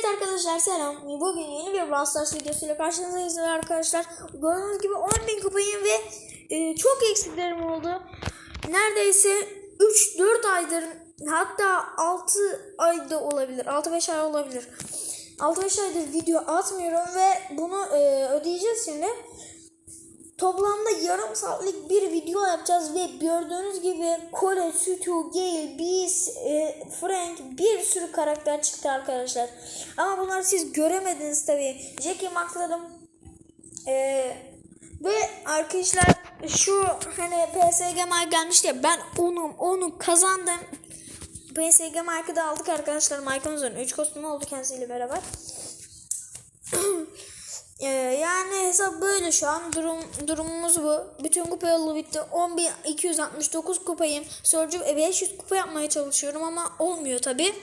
Evet arkadaşlar selam. Bugün yeni bir Brawl Stars videosuyla karşınızdayız arkadaşlar gördüğünüz gibi 10.000 kupayım ve e, çok eksiklerim oldu. Neredeyse 3-4 aydır hatta 6 ayda olabilir. 6-5 ay olabilir. 6-5 aydır video atmıyorum ve bunu e, ödeyeceğiz şimdi. Toplamda yarım saatlik bir video yapacağız ve gördüğünüz gibi Cole, Stu, Gale, Beast, e, Frank bir sürü karakter çıktı arkadaşlar. Ama bunları siz göremediniz tabi. Jackie Max'ladım. E, ve arkadaşlar şu hani PSG mark gelmişti ya ben onu onu kazandım. PSG markı da aldık arkadaşlar. Üzerine 3 kostümü oldu kendisiyle beraber. Yani hesap böyle şu an durum durumumuz bu. Bütün kupa yolu bitti. 10.269 kupayım. Sörcü 500 kupa yapmaya çalışıyorum ama olmuyor tabi.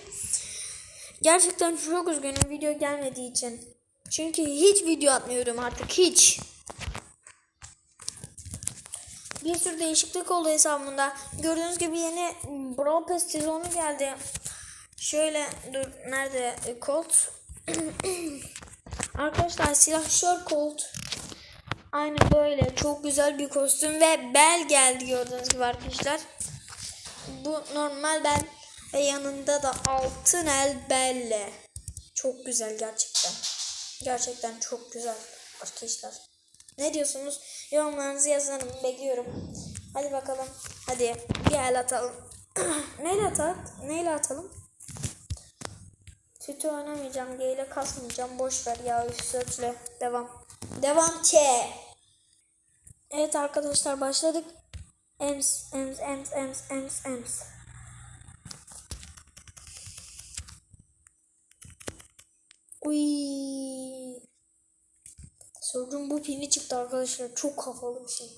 Gerçekten çok üzgünüm video gelmediği için. Çünkü hiç video atmıyorum artık hiç. Bir sürü değişiklik oldu hesabımda. Gördüğünüz gibi yeni Brawl Pass sezonu geldi. Şöyle dur nerede Colt? Arkadaşlar silahşör Colt. Aynı böyle çok güzel bir kostüm ve bel geldi gördüğünüz gibi arkadaşlar. Bu normal bel ve yanında da altın el belle. Çok güzel gerçekten. Gerçekten çok güzel arkadaşlar. Ne diyorsunuz? Yorumlarınızı yazın bekliyorum. Hadi bakalım. Hadi bir el atalım. Neyle atalım? Neyle atalım? Sütü oynamayacağım. G ile kasmayacağım. Boş ver ya. Sütle. Devam. Devam ki. Evet arkadaşlar başladık. Ems, ems, ems, ems, ems, ems. Uy. Sorduğum bu pini çıktı arkadaşlar. Çok kafalı bir şey.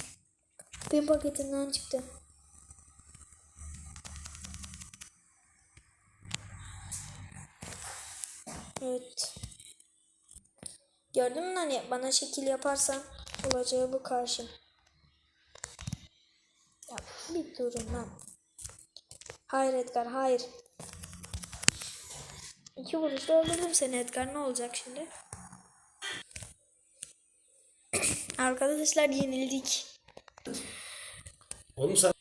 Pin paketinden çıktı. Evet. Gördün mü hani bana şekil yaparsan olacağı bu karşı. Ya bir durun lan. Hayır Edgar hayır. İki vuruşta öldürdüm seni Edgar ne olacak şimdi? Arkadaşlar yenildik. Oğlum sen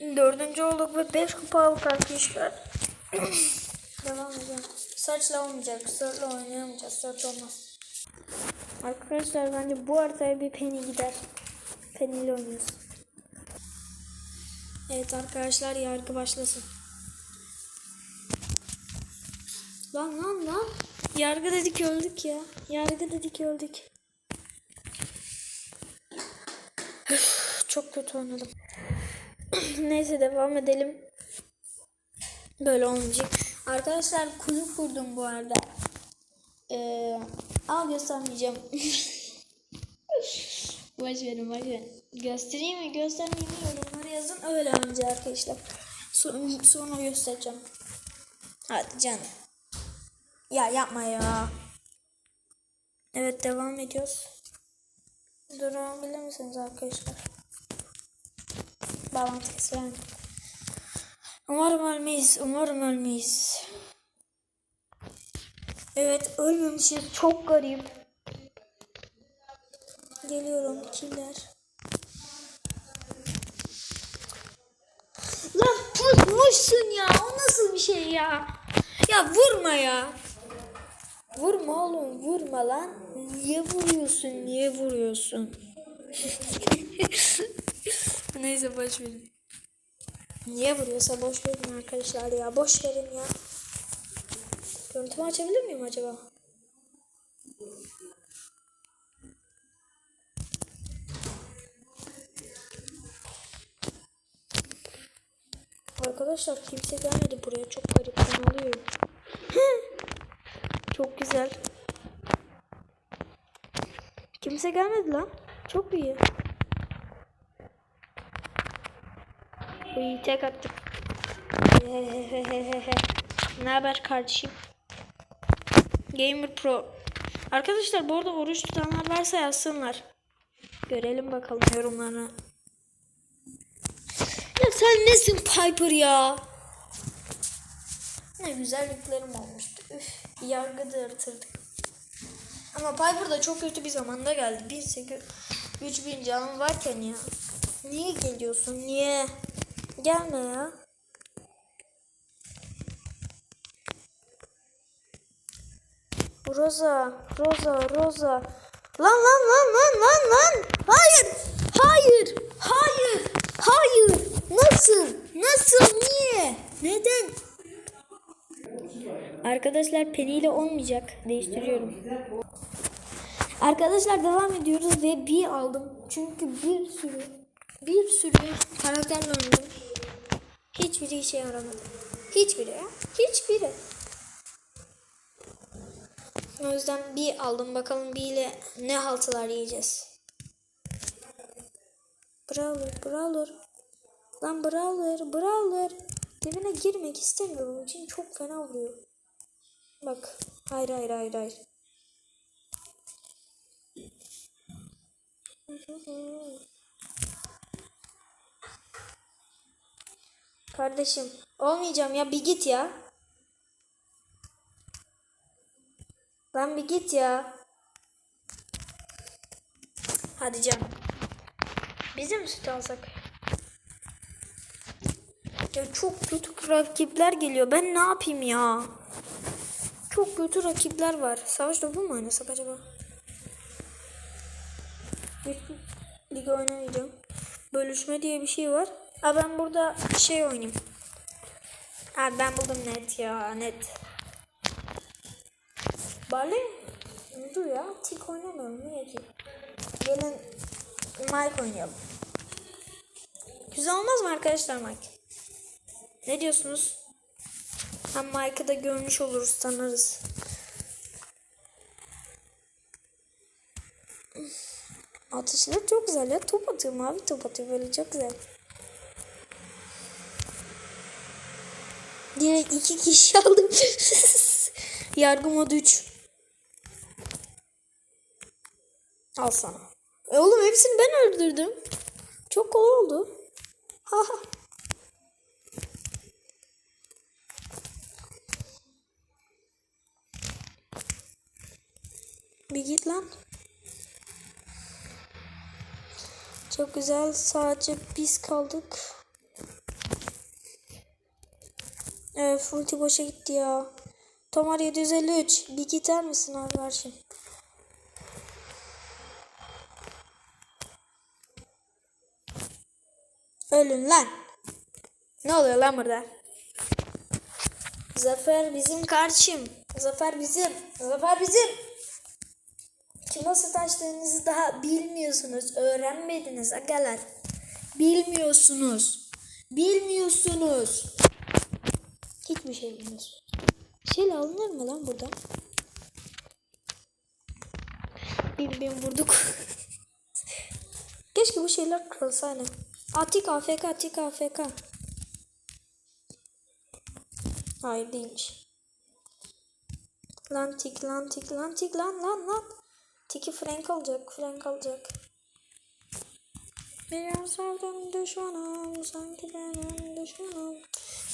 Dördüncü olduk ve beş kupa aldık arkadaşlar. Devam edelim. Saçla olmayacak. Sörtle oynayamayacağız. Sört olmaz. Arkadaşlar bence bu haritaya bir Penny gider. Penny ile oynuyoruz. Evet arkadaşlar yargı başlasın. Lan lan lan. Yargı dedik öldük ya. Yargı dedik öldük. Çok kötü oynadım. Neyse devam edelim. Böyle olmayacak. Arkadaşlar kulüp kurdum bu arada. Ee, ama göstermeyeceğim. boş verin boş verin. Göstereyim mi göstermeyeyim mi yorumlara yazın. Öyle önce arkadaşlar. Sonra, sonra göstereceğim. Hadi canım. Ya yapma ya. Evet devam ediyoruz. Durabilir misiniz arkadaşlar? Bağlantı kesildi. Umarım ölmeyiz. Umarım ölmeyiz. Evet ölmemişiz. Çok garip. Geliyorum killer. Lan pusmuşsun ya. O nasıl bir şey ya? Ya vurma ya. Vurma oğlum vurma lan. Niye vuruyorsun? Niye vuruyorsun? Neyse boş verin. Niye vuruyorsa boş verin arkadaşlar ya. Boş verin ya. Görüntümü açabilir miyim acaba? Arkadaşlar kimse gelmedi buraya. Çok garip. Alıyorum. Çok güzel. Kimse gelmedi lan. Çok iyi. Uy tek attık. ne haber kardeşim? Gamer Pro. Arkadaşlar bu arada oruç tutanlar varsa yazsınlar. Görelim bakalım yorumlarını. Ya sen nesin Piper ya? Ne güzel yüklerim olmuştu. Üf. yargı dağıtırdık. Ama Piper da çok kötü bir zamanda geldi. 1800 3000 canım varken ya. Niye geliyorsun? Niye? Gelme ya. Rosa, Rosa, Rosa. Lan lan lan lan lan lan. Hayır. Hayır. Hayır. Hayır. Nasıl? Nasıl? Niye? Neden? Arkadaşlar Penny ile olmayacak. Değiştiriyorum. Arkadaşlar devam ediyoruz ve bir aldım. Çünkü bir sürü bir sürü karakterle oynadım. Hiçbiri işe yaramadı. Hiçbiri ya. Hiçbiri. O yüzden bir aldım. Bakalım bir ile ne haltılar yiyeceğiz. Brawler, Brawler. Lan Brawler, Brawler. Dibine girmek istemiyorum. için çok fena vuruyor. Bak. Hayır, hayır, hayır, hayır. Kardeşim olmayacağım ya bir git ya. Lan bir git ya. Hadi canım. Bize mi süt alsak? Ya çok kötü rakipler geliyor. Ben ne yapayım ya? Çok kötü rakipler var. Savaş topu mu oynasak acaba? Lig oynamayacağım. Bölüşme diye bir şey var. Ha ben burada şey oynayayım. Abi ben buldum net ya net. Barley dur ya tik oynamıyorum niye ki? Gelin Mike oynayalım. Güzel olmaz mı arkadaşlar Mike? Ne diyorsunuz? Hem Mike'ı da görmüş oluruz tanırız. Atışları çok güzel ya. Top atıyor mavi top atıyor böyle çok güzel. Direkt iki kişi aldım. Yargı modu 3. Al sana. E oğlum hepsini ben öldürdüm. Çok kolay oldu. Haha. Bir git lan. Çok güzel. Sadece biz kaldık. Evet ulti boşa gitti ya. Tomar 753. Bir gider misin abi kardeşim? Ölün lan. Ne oluyor lan burada? Zafer bizim kardeşim. Zafer bizim. Zafer bizim. Kim nasıl taştığınızı daha bilmiyorsunuz. Öğrenmediniz agalar. Bilmiyorsunuz. Bilmiyorsunuz. Hiçbir şey bilmiyorsunuz. Şey alınır mı lan burada? Bim bim vurduk. Keşke bu şeyler kırılsa hani. Atik AFK Atik AFK. Hayır değilmiş. Lan tik lan tik lan tik lan lan lan. Tiki Frank alacak Frank alacak. Biraz sevdim düşmanım sanki benim düşmanım.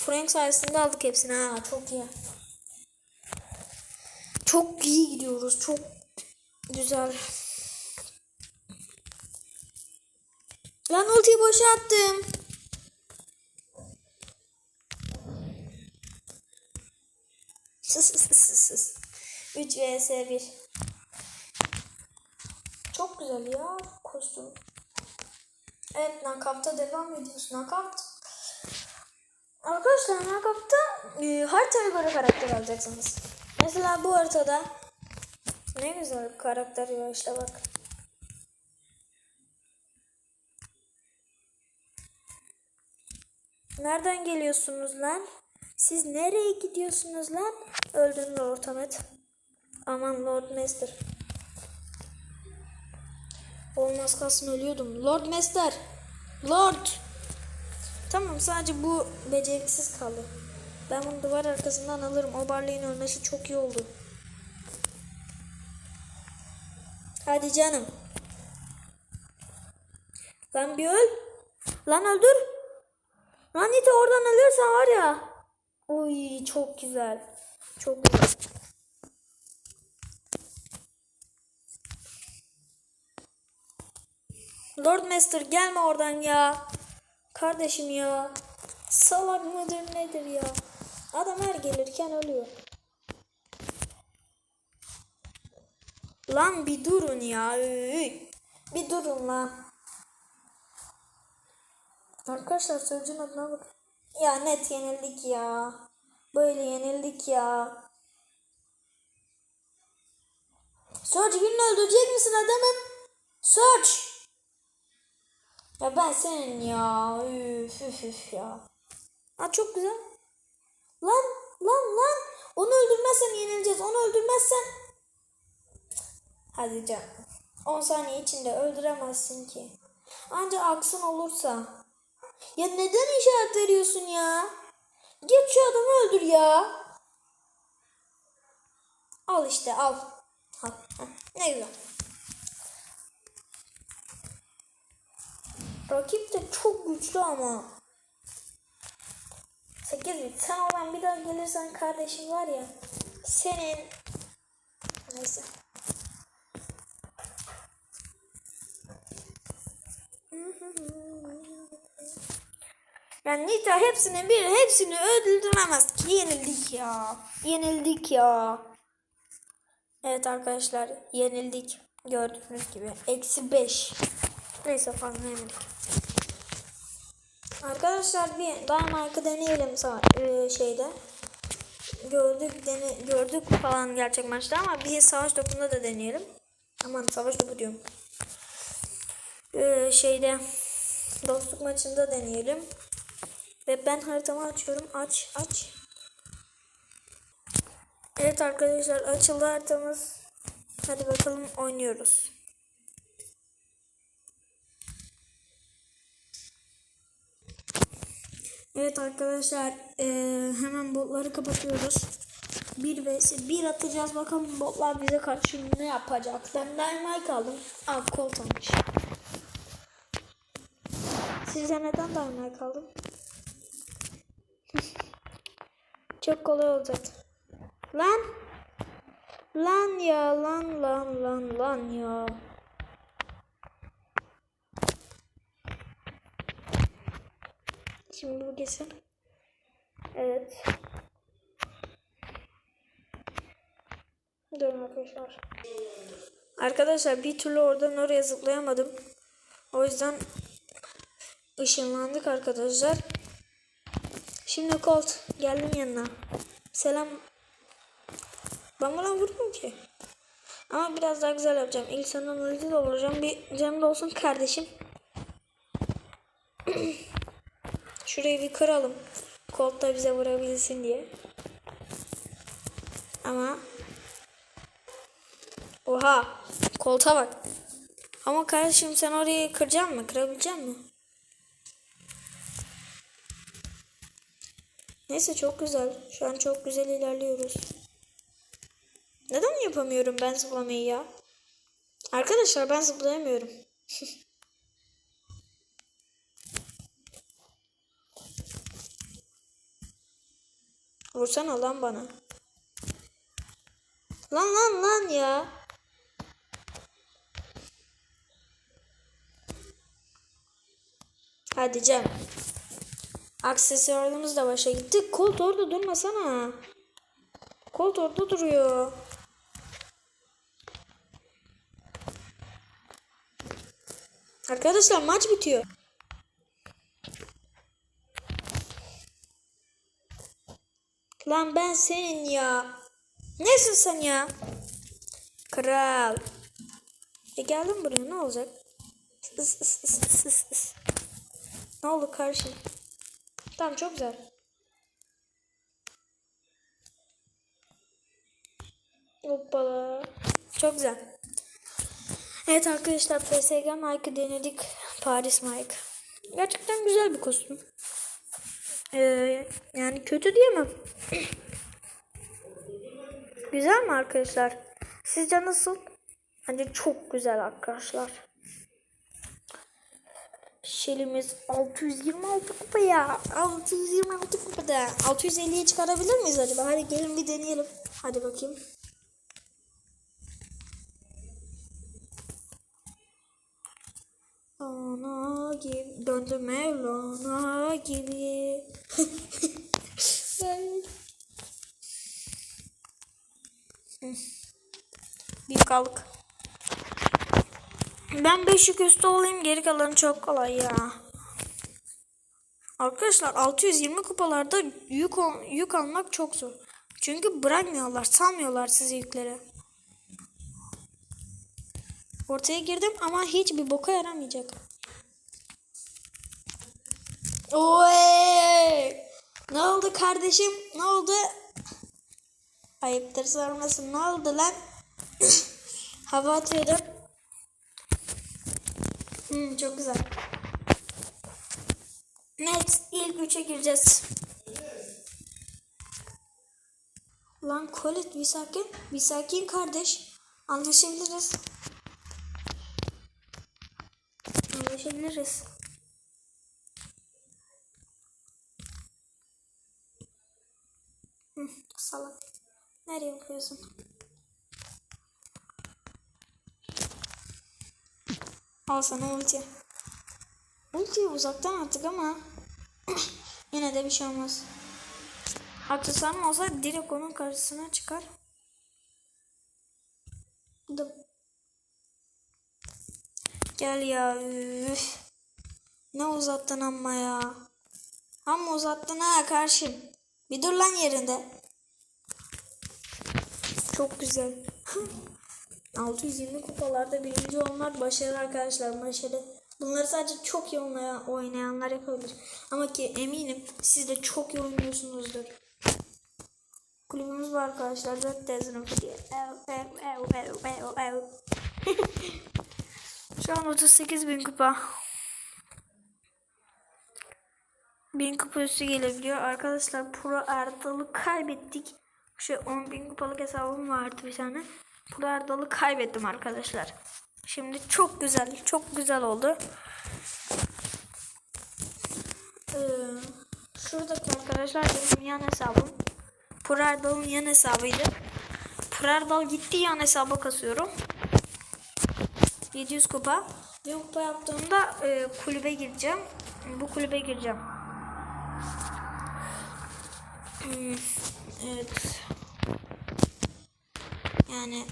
Frank sayesinde aldık hepsini ha çok iyi. Çok iyi gidiyoruz çok güzel. Lan ultiyi boşa attım. Sus sus sus sus. 3 vs 1. Çok güzel ya kostüm. Evet nakapta devam ediyoruz. Nakap. Arkadaşlar nakapta e, haritaya göre karakter alacaksınız. Mesela bu haritada ne güzel karakter ya işte bak. Nereden geliyorsunuz lan? Siz nereye gidiyorsunuz lan? Öldün Lord Ahmet. Aman Lord Master. Olmaz kalsın ölüyordum. Lord Master. Lord. Tamam sadece bu beceriksiz kaldı. Ben bunu duvar arkasından alırım. O Barley'in ölmesi çok iyi oldu. Hadi canım. Lan bir öl. Lan öldür. Lan iti oradan alırsan var ya. Uy çok güzel. Çok güzel. Lord Master gelme oradan ya. Kardeşim ya. Salak mıdır nedir ya? Adam her gelirken ölüyor. Lan bir durun ya. Bir durun lan. Arkadaşlar sözcüğün adına bak. Ya net yenildik ya. Böyle yenildik ya. Search birini öldürecek misin adamım? Search. Ya ben senin ya. Üf üf üf ya. Ha çok güzel. Lan lan lan. Onu öldürmezsen yenileceğiz. Onu öldürmezsen. Hadi canım. 10 saniye içinde öldüremezsin ki. Ancak aksın olursa. Ya neden işaret veriyorsun ya? Git şu adamı öldür ya. Al işte al. Al. Ne güzel. Rakip de çok güçlü ama. 8 bit. Sen oradan bir daha gelirsen kardeşim var ya. Senin. Neyse. Yani Nita hepsini bir hepsini öldüremez ki yenildik ya. Yenildik ya. Evet arkadaşlar yenildik. Gördüğünüz gibi. Eksi 5. Neyse fazla yemedik. Arkadaşlar bir Dynamite'ı deneyelim sa- e, şeyde. Gördük dene gördük falan gerçek maçta ama bir savaş topunda da deneyelim. Aman savaş topu diyorum. Ee, şeyde dostluk maçında deneyelim. Ve ben haritamı açıyorum. Aç, aç. Evet arkadaşlar açıldı haritamız. Hadi bakalım oynuyoruz. Evet arkadaşlar eee, hemen botları kapatıyoruz. Bir vs bir atacağız bakalım botlar bize karşı ne yapacak. Ben Dynamite aldım. Al Colt almış. Size neden Dynamite aldım? Çok kolay olacak. Lan! Lan ya lan lan lan lan ya. Şimdi bu geçsin. Evet. Durun arkadaşlar. Arkadaşlar bir türlü oradan oraya zıplayamadım. O yüzden ışınlandık arkadaşlar. Şimdi Colt geldim yanına. Selam. Ben buna vurdum ki. Ama biraz daha güzel yapacağım. İlk senden ulti dolduracağım. Bir canım da olsun kardeşim. Şurayı bir kıralım. Colt da bize vurabilsin diye. Ama Oha. Koltuğa bak. Ama kardeşim sen orayı kıracak mı? Kırabilecek mi? Neyse çok güzel. Şu an çok güzel ilerliyoruz. Neden yapamıyorum ben zıplamayı ya? Arkadaşlar ben zıplayamıyorum. Vursana lan bana. Lan lan lan ya. Hadi Cem. Aksesuarlarımız da başa gitti. Colt orada durmasana. Colt orada duruyor. Arkadaşlar maç bitiyor. Lan ben senin ya. Nesin sen ya? Kral. E geldim buraya ne olacak? Is, is, is, is, is. Ne oldu karşı? Tamam çok güzel. Hoppala. Çok güzel. Evet arkadaşlar PSG Mike'ı denedik. Paris Mike. Gerçekten güzel bir kostüm. Ee, yani kötü diyemem. güzel mi arkadaşlar? Sizce nasıl? Bence çok güzel arkadaşlar. Şelimiz 626 kupa ya. 626 kupada. 650'ye çıkarabilir miyiz acaba? Hadi gelin bir deneyelim. Hadi bakayım. Ana gibi döndü Mevlana gibi. Ay. Hı. Büyük aldık. Ben 5 yük üstü olayım geri kalanı çok kolay ya. Arkadaşlar 620 kupalarda yük, yük almak çok zor. Çünkü bırakmıyorlar, salmıyorlar sizi yüklere. Ortaya girdim ama hiçbir boka yaramayacak. Oy! Ne oldu kardeşim? Ne oldu? Ayıptır sormasın. Ne oldu lan? Hava atıyordum. Hmm, çok güzel. Net ilk üçe gireceğiz. Lan Colette bir sakin. Bir sakin kardeş. Anlaşabiliriz. Anlaşabiliriz. Hı, salak. Nereye okuyorsun? Al sana ulti. Ulti uzaktan attık ama yine de bir şey olmaz. Aksesuarım olsa direkt onun karşısına çıkar. Da Gel ya üf. Ne uzattın amma ya. Amma uzattın ha karşım. Bir dur lan yerinde. Çok güzel. 620 kupalarda birinci olmak başarı arkadaşlar başarı. Bunları sadece çok iyi oynayan, oynayanlar yapabilir. Ama ki eminim siz de çok iyi oynuyorsunuzdur. Kulübümüz var arkadaşlar. Dört sınıfı diye. Ev, ev, ev, ev, ev. Şu an 38 bin kupa. Bin kupa üstü gelebiliyor. Arkadaşlar Pro Erdal'ı kaybettik. Şu 10 bin kupalık hesabım vardı bir tane. Pro Erdal'ı kaybettim arkadaşlar. Şimdi çok güzel, çok güzel oldu. Ee, şuradaki arkadaşlar benim yan hesabım. Pro Erdal'ın yan hesabıydı. Pro Erdal gitti yan hesaba kasıyorum. 700 kupa. Bir kupa yaptığımda e, kulübe gireceğim. Bu kulübe gireceğim. Evet. Yani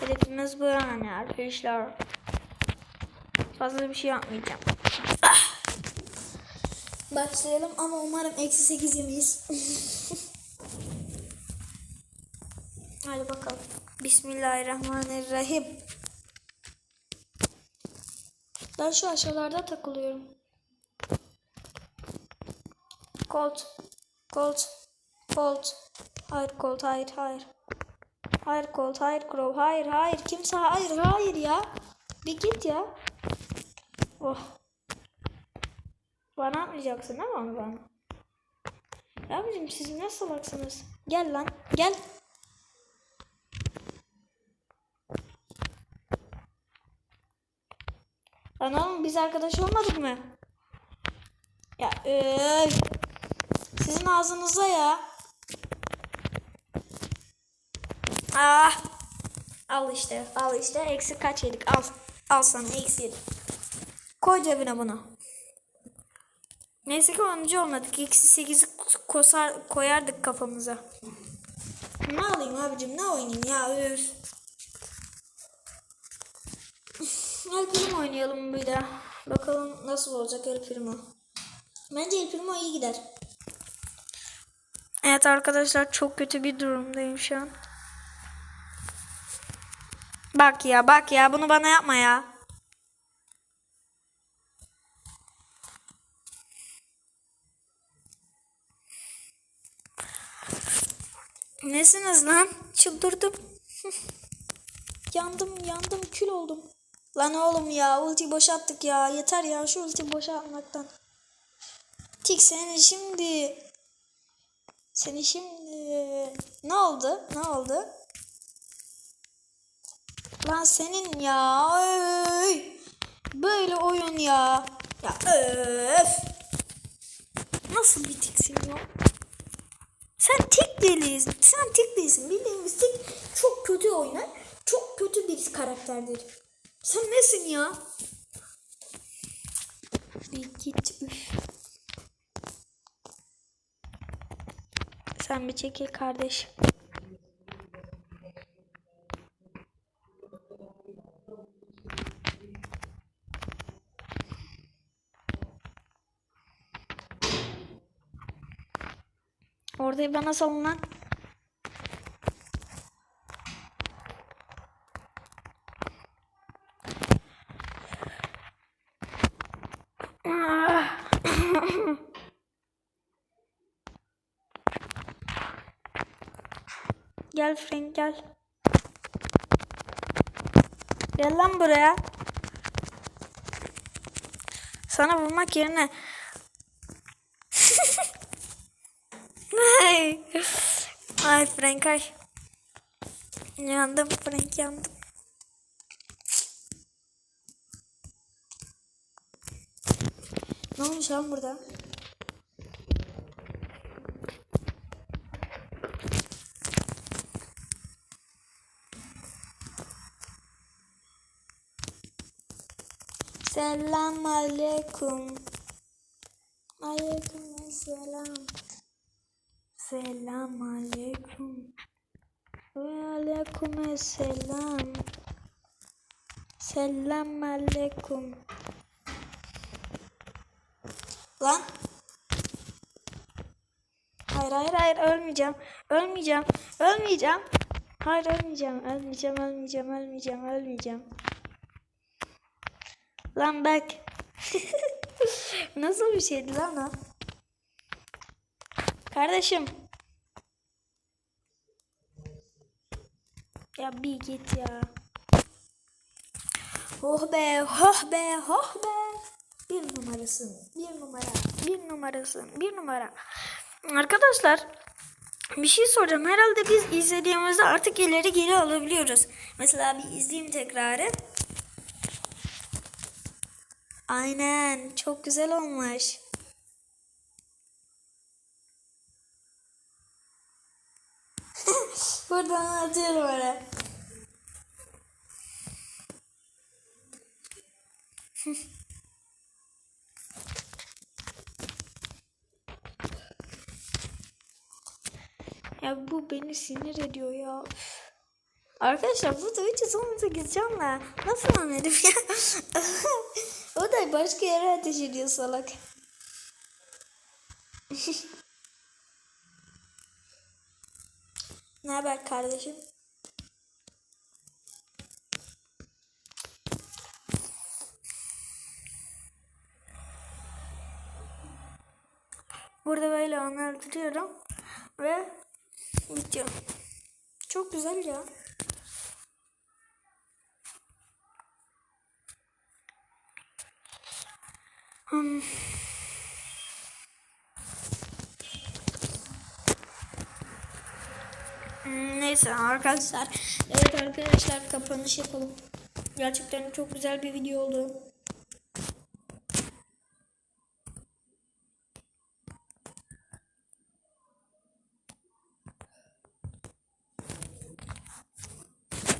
hedefimiz bu yani arkadaşlar. Fazla bir şey yapmayacağım. Başlayalım ama umarım eksi 8 yemeyiz. Hadi bakalım. Bismillahirrahmanirrahim. Ben şu aşağılarda takılıyorum. Colt. Colt. Colt. Hayır Colt. Hayır hayır. Hayır Colt. Hayır Crow. Hayır hayır. Kimse hayır hayır ya. Bir git ya. Oh. Bana atmayacaksın mi onu bana? Ya bizim siz ne salaksınız? Gel lan. Gel. Lan oğlum biz arkadaş olmadık mı? Ya öf. Sizin ağzınıza ya. Ah. Al işte. Al işte. Eksi kaç yedik? Al. Al sana eksi yedik. Koy cebine bunu. Neyse ki 10. olmadık. Eksi 8'i kosar, koyardık kafamıza. Ne alayım abicim? Ne oynayayım ya? Üf. El Primo oynayalım bir de. Bakalım nasıl olacak El Primo. Bence El Primo iyi gider. Evet arkadaşlar çok kötü bir durumdayım şu an. Bak ya bak ya bunu bana yapma ya. Nesiniz lan? Çıldırdım. yandım yandım kül oldum. Lan oğlum ya ulti boşalttık ya. Yeter ya şu ulti boşaltmaktan. Tik seni şimdi. Seni şimdi. Ne oldu? Ne oldu? Lan senin ya. Öy. Böyle oyun ya. Ya öf. Nasıl bir tiksin ya? Sen tik değilsin. Sen tik değilsin. Bildiğimiz tik çok kötü oynar. Çok kötü bir karakterdir. Sen nesin ya? Bir git. Üf. Sen bir çekil kardeş. Orayı bana salın lan. Gel Frank gel. Gel lan buraya. Sana vurmak yerine. ay. Ay Frank ay. Yandım Frank yandım. Ne olmuş lan burada? Selam aleyküm. Aleyküm selam. Selam aleyküm. Ve aleyküm selam. Selam aleyküm. Lan. Hayır hayır hayır ölmeyeceğim. Ölmeyeceğim. Ölmeyeceğim. Hayır ölmeyeceğim. Ölmeyeceğim ölmeyeceğim ölmeyeceğim ölmeyeceğim. Lan bak. Nasıl bir şeydi lan o? Kardeşim. Ya bir git ya. Oh be, oh be, oh be. Bir numarasın, bir numara, bir numarasın, bir numara. Arkadaşlar bir şey soracağım. Herhalde biz izlediğimizde artık ileri geri alabiliyoruz. Mesela bir izleyeyim tekrarı. Aynen. Çok güzel olmuş. Buradan atıyorum öyle. ya bu beni sinir ediyor ya. Arkadaşlar bu da 318 canla. Nasıl anladım ya? o da başka yere ateş ediyor salak. ne haber kardeşim? Burada böyle anlatıyorum ve bitiyor. Çok güzel ya. Hmm. Neyse arkadaşlar. Evet arkadaşlar kapanış yapalım. Gerçekten çok güzel bir video oldu.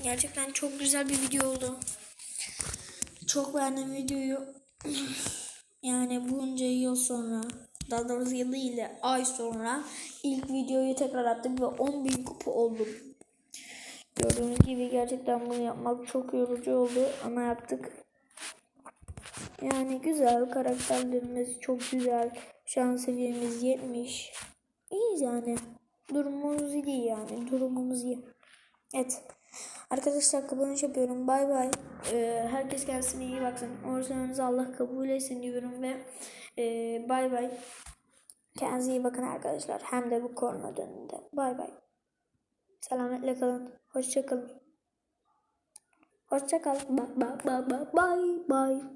Gerçekten çok güzel bir video oldu. Çok beğendim videoyu. Yani bunca yıl sonra daha doğrusu yıl değil de ay sonra ilk videoyu tekrar attık ve 10.000 kupa olduk. Gördüğünüz gibi gerçekten bunu yapmak çok yorucu oldu ama yaptık. Yani güzel karakterlerimiz çok güzel. Şu an seviyemiz 70. İyiyiz yani. Durumumuz iyi yani. Durumumuz iyi. Evet. Arkadaşlar kapanış yapıyorum. Bay bay. Ee, herkes kendisine iyi baksın. Oruçlarınızı Allah kabul etsin diyorum ve e, bay bay. Kendinize iyi bakın arkadaşlar. Hem de bu korona döneminde. Bay bay. Selametle kalın. Hoşça kalın. Hoşça kalın. Bye bye bye bye.